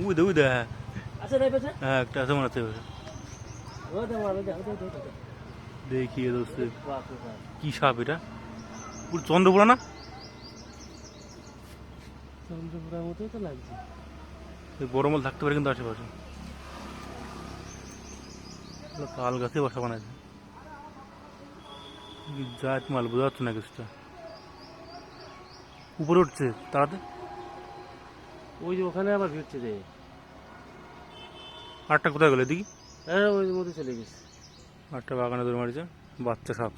উদে উদে হ্যাঁ হ্যাঁ একটা আছে মনে হচ্ছে দেখি এ দোস্ত কি সাপ এটা পুরো চন্দ্রপুরা না চন্দ্রপুরার মতোই তো লাগছে বড় মাল থাকতে পারে কিন্তু আশেপাশে তাল গাছে বাসা বানাইছে জাত মাল বোঝা যাচ্ছে না কিছুটা উপরে উঠছে তাড়াতে ওই যে ওখানে আবার ভিড়ছে রে আটটা কোথায় গেলে দেখি হ্যাঁ ওই মধ্যে চলে গেছে। আটটা বাগানে দৌড় মারিছে বাচ্চা সাপ।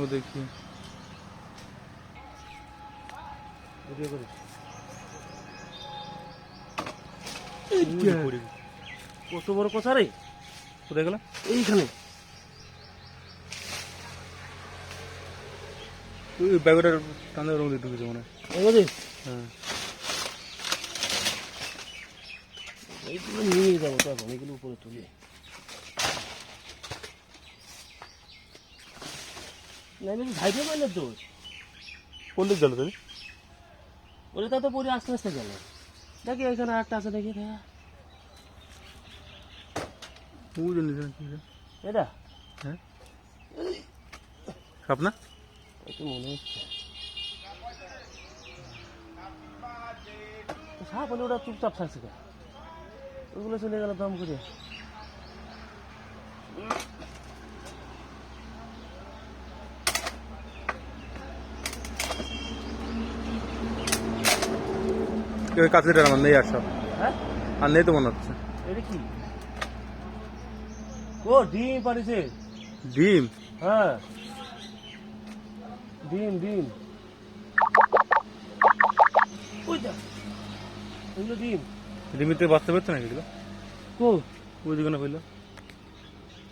ও দেখি। ভিডিও কত বড় কথা রে? কোথায় গেল? এইখানে। ওই ব্যাগটার রঙ দিয়ে ঢুকেছে মনে হয়। হ্যাঁ। এইগুলো নিয়ে যাব তো এখন এগুলো উপরে তুলে। ঝাইতে পারলে কোন দিক গেল তাহলে ওরে তা তো পরে আস্তে আস্তে গেল। দেখি এখানে একটা আছে দেখি দেখা। এটা? এটা? হ্যাঁ। সাপ না একটু মনে হচ্ছে। সাপ হলে ওরা চুপচাপ থাকছে কেন? ওগুলো চলে গেল দম করে আমার নেই আর সব। হ্যাঁ? আর নেই তো মনে হচ্ছে। এটা কি? ও ডিম পারিছে ডিম? হ্যাঁ। ডিম ডিম। ওই যা ডিম। ডিমিতে বাঁচতে পারছে নাকি এগুলো? কো? ওই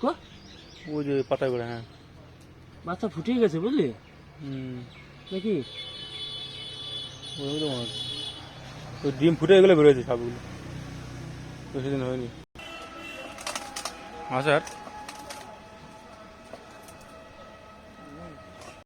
কো? ওই যে পাতায় করে হ্যাঁ। বাচ্চা ফুটিয়ে গেছে বুঝলি? হুম। নাকি? ওই মনে ওই ডিম ফুটে গেলে বেরোয়েছে সাপগুলো বেশি দিন হয়নি। আচ্ছা